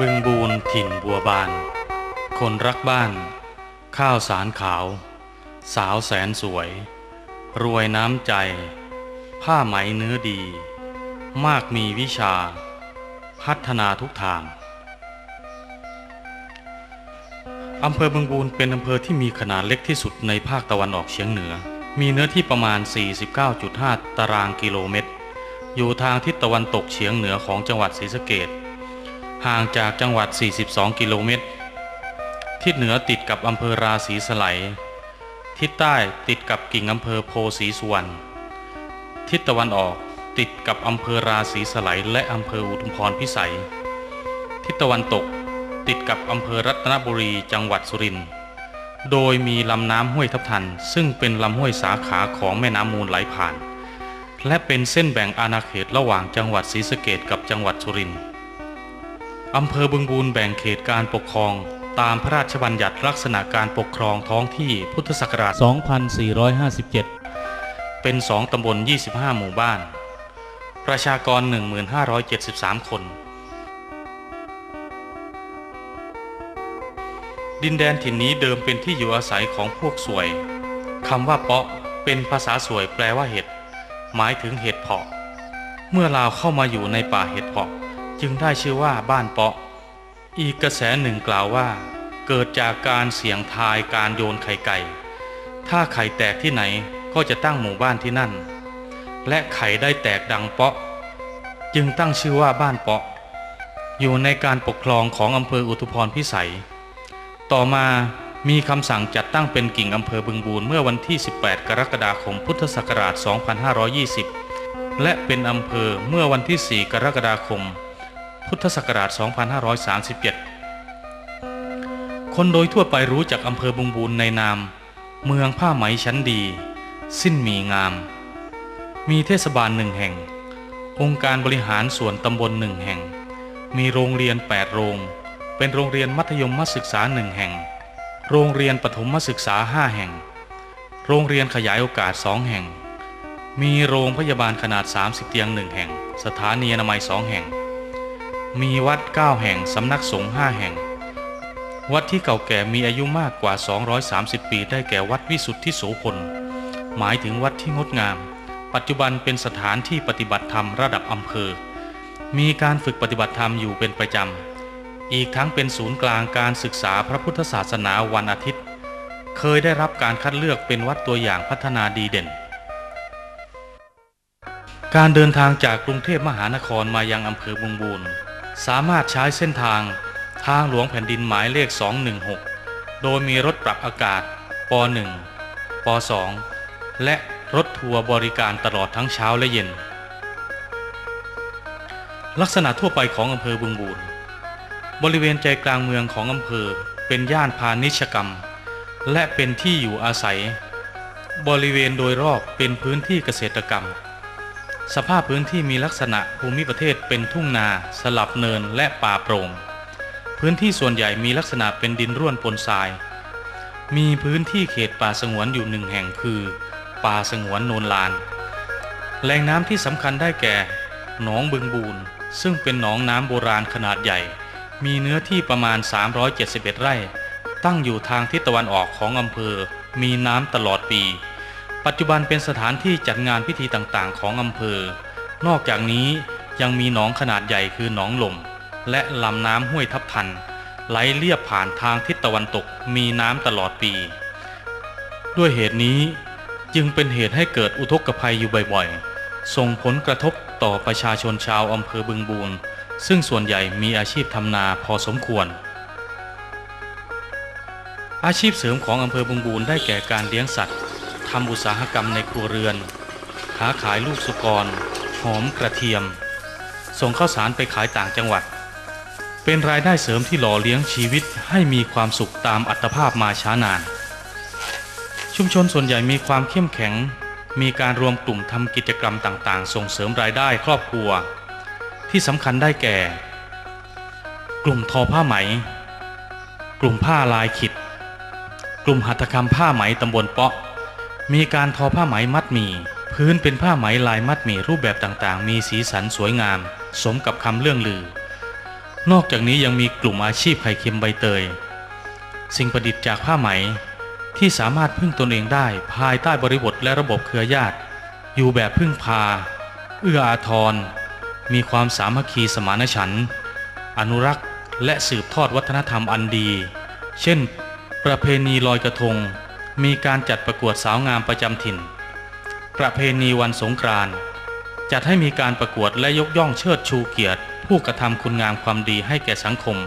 บึงบูนถิ่นบัวบาน คนรักบ้าน ข้าวสารขาว สาวแสนสวย รวยน้ำใจ ผ้าไหมเนื้อดี มากมีวิชา พัฒนาทุกทางอำเภอบึงบูนเป็นอำเภอที่มีขนาดเล็กที่สุดในภาคตะวันออกเฉียงเหนือ มีเนื้อที่ประมาณ 49.5 ตารางกิโลเมตร อยู่ทางทิศตะวันตกเฉียงเหนือของจังหวัดศรีสะเกษ ห่างจากจังหวัด 42 กิโลเมตร ทิศเหนือติดกับอำเภอราศีสไลทิศใต้ติดกับกิ่งอำเภอโพสีสุวรรณ ทิศตะวันออกติดกับอำเภอราศีสไลและอำเภออุทุมพรพิสัย ทิศตะวันตกติดกับอำเภอรัตนบุรีจังหวัดสุรินทร์ โดยมีลำน้ำห้วยทับทัน ซึ่งเป็นลำห้วยสาขาของแม่น้ำมูลไหลผ่าน และเป็นเส้นแบ่งอาณาเขตระหว่างจังหวัดศรีสะเกดกับจังหวัดสุรินทร์ อำเภอบึงบูนแบ่งเขตการปกครอง ตามพระราชบัญญัติลักษณะการปกครองท้องที่พุทธศักราช 2457 เป็น 2 ตำบล 25 หมู่บ้าน ประชากร 1573 คน ดินแดนถิ่นนี้เดิมเป็นที่อยู่อาศัยของพวกสวยคำว่าเปาะเป็นภาษาสวยแปลว่าเห็ด หมายถึงเห็ดเพาะ เมื่อลาวเข้ามาอยู่ในป่าเห็ดเพาะ จึงได้ชื่อว่าบ้านเปาะ อีกกระแสหนึ่งกล่าวว่า เกิดจากการเสี่ยงทายการโยนไข่ไก่ ถ้าไข่แตกที่ไหนก็จะตั้งหมู่บ้านที่นั่น และไข่ได้แตกดังเปาะ จึงตั้งชื่อว่าบ้านเปาะ อยู่ในการปกครองของอำเภออุทุพรพิสัย ต่อมามีคำสั่งจัดตั้งเป็นกิ่งอำเภอบึงบูรเมื่อวันที่ 18 กรกฎาคมพุทธศักราช 2520 และเป็นอำเภอเมื่อวันที่ 4 กรกฎาคม พุทธศักราช 2537 คนโดยทั่วไปรู้จักอำเภอบึงบูรในนาม เมืองผ้าไหมชั้นดี สิ้นมีงาม มีเทศบาลหนึ่งแห่ง องค์การบริหารส่วนตำบลหนึ่งแห่ง มีโรงเรียน 8 โรง เป็นโรงเรียนมัธยมศึกษาหนึ่งแห่ง โรงเรียนปฐมศึกษา 5 แห่ง โรงเรียนขยายโอกาส2แห่งมีโรงพยาบาลขนาด 30 เตียงหนึ่งแห่ง สถานีอนามัย 2 แห่ง มีวัด 9 แห่ง สำนักสงฆ์5แห่ง วัดที่เก่าแก่มีอายุมากกว่า 230 ปี ได้แก่วัดวิสุทธิโสพล หมายถึงวัดที่งดงาม ปัจจุบันเป็นสถานที่ปฏิบัติธรรมระดับอำเภอ มีการฝึกปฏิบัติธรรมอยู่เป็นประจำ อีกทั้งเป็นศูนย์กลางการศึกษาพระพุทธศาสนาวันอาทิตย์ เคยได้รับการคัดเลือกเป็นวัดตัวอย่างพัฒนาดีเด่นการเดินทางจากกรุงเทพมหานครมายังอำเภอบุงบูร สามารถใช้เส้นทางทางหลวงแผ่นดินหมายเลข 216 โดยมีรถปรับอากาศป .1 ป .2 และรถทัวร์บริการตลอดทั้งเช้าและเย็น ลักษณะทั่วไปของอำเภอบึงบูรบริเวณใจกลางเมืองของอำเภอเป็นย่านพาณิชยกรรม และเป็นที่อยู่อาศัย บริเวณโดยรอบเป็นพื้นที่เกษตรกรรม สภาพพื้นที่มีลักษณะภูมิประเทศเป็นทุ่งนา สลับเนินและป่าโปร่ง พื้นที่ส่วนใหญ่มีลักษณะเป็นดินร่วนปนทราย มีพื้นที่เขตป่าสงวนอยู่หนึ่งแห่งคือ ป่าสงวนโนนลาน แหล่งน้ำที่สำคัญได้แก่ หนองบึงบูนซึ่งเป็นหนองน้ำโบราณขนาดใหญ่ มีเนื้อที่ประมาณ 371 ไร่ ตั้งอยู่ทางทิศตะวันออกของอำเภอ มีน้ำตลอดปี ปัจจุบันเป็นสถานที่จัดงานพิธีต่างๆ ของอำเภอ นอกจากนี้ยังมีหนองขนาดใหญ่คือหนองลม และลำน้ำห้วยทับทัน ไหลเลียบผ่านทางทิศตะวันตกมีน้ำตลอดปี ด้วยเหตุนี้จึงเป็นเหตุให้เกิดอุทกภัยอยู่บ่อยๆ ส่งผลกระทบต่อประชาชนชาวอำเภอบึงบูนซึ่งส่วนใหญ่มีอาชีพทำนาพอสมควร อาชีพเสริมของอำเภอบึงบูนได้แก่การเลี้ยงสัตว์ ทำอุตสาหกรรมในครัวเรือน ค้าขายลูกสุกร หอมกระเทียม ส่งข้าวสารไปขายต่างจังหวัด เป็นรายได้เสริมที่หล่อเลี้ยงชีวิตให้มีความสุขตามอัตภาพมาช้านาน ชุมชนส่วนใหญ่มีความเข้มแข็ง มีการรวมกลุ่มทำกิจกรรมต่างๆ ส่งเสริมรายได้ครอบครัว ที่สำคัญได้แก่ กลุ่มทอผ้าไหม กลุ่มผ้าลายขิดกลุ่มหัตถกรรมผ้าไหมตำบลเปาะ มีการทอผ้าไหมมัดหมี่พื้นเป็นผ้าไหมลายมัดหมี่รูปแบบต่างๆ มีสีสันสวยงาม สมกับคำเรื่องลือ นอกจากนี้ยังมีกลุ่มอาชีพไข่เค็มใบเตย สิ่งประดิษฐ์จากผ้าไหมที่สามารถพึ่งตนเองได้ภายใต้บริบทและระบบเครือญาติ อยู่แบบพึ่งพา เอื้ออาทร มีความสามัคคีสมานฉันท์อนุรักษ์และสืบทอดวัฒนธรรมอันดี เช่น ประเพณีลอยกระทง มีการจัดประกวดสาวงามประจำถิ่น ประเพณีวันสงกรานต์จัดให้มีการประกวดและยกย่องเชิดชูเกียรติ ผู้กระทำคุณงามความดีให้แก่สังคม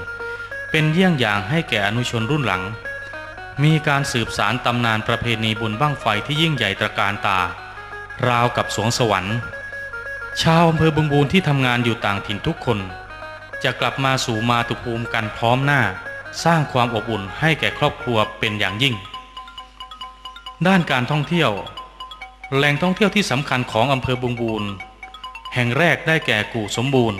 เป็นเยี่ยงอย่างให้แก่อนุชนรุ่นหลัง มีการสืบสารตำนานประเพณีบุญบั้งไฟที่ยิ่งใหญ่ตระการตา ราวกับสวงสวรรค์ ชาวอำเภอบึงบูรที่ทำงานอยู่ต่างถิ่นทุกคน จะกลับมาสู่มาตุภูมิกันพร้อมหน้า สร้างความอบอุ่นให้แก่ครอบครัวเป็นอย่างยิ่ง ด้านการท่องเที่ยว แหล่งท่องเที่ยวที่สำคัญของอำเภอบึงบูรแห่งแรกได้แก่กู่สมบูรณ์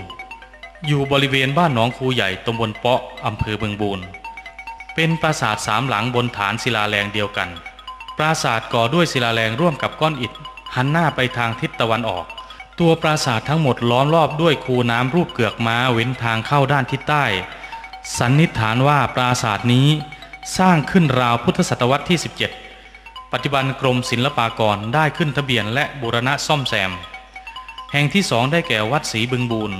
อยู่บริเวณบ้านหนองคูใหญ่ตำบลเปาะอำเภอบึงบูรเป็นปราสาทสามหลังบนฐานศิลาแรงเดียวกัน ปราสาทก่อด้วยศิลาแรงร่วมกับก้อนอิฐ หันหน้าไปทางทิศตะวันออก ตัวปราสาททั้งหมดล้อมรอบด้วยคูน้ำรูปเกือกม้าเว้นทางเข้าด้านทิศใต้ สันนิษฐานว่าปราสาทนี้สร้างขึ้นราวพุทธศตวรรษที่ 17 ปัจจุบันกรมศิลปากรได้ขึ้นทะเบียนและบูรณะซ่อมแซม แห่งที่สองได้แก่วัดศรีบึงบูร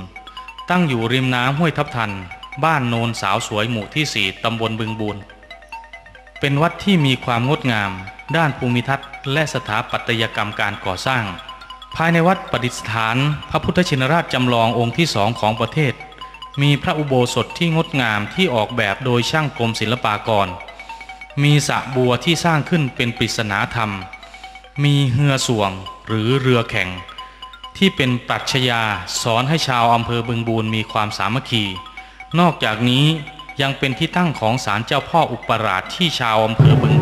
ตั้งอยู่ริมน้ำห้วยทับทัน บ้านโนนสาวสวยหมู่ที่สี่ตำบลบึงบูรเป็นวัดที่มีความงดงาม ด้านภูมิทัศน์และสถาปัตยกรรมการก่อสร้าง ภายในวัดประดิษฐาน พระพุทธชินราชจำลององค์ที่สองของประเทศ มีพระอุโบสถที่งดงามที่ออกแบบโดยช่างกรมศิลปากร มีสระบัวที่สร้างขึ้นเป็นปริศนาธรรม มีเฮือส่วงหรือเรือแข่ง ที่เป็นปรัชญาสอนให้ชาวอำเภอบึงบูรมีความสามัคคี นอกจากนี้ยังเป็นที่ตั้งของศาลเจ้าพ่ออุปราชที่ชาวอำเภอบึง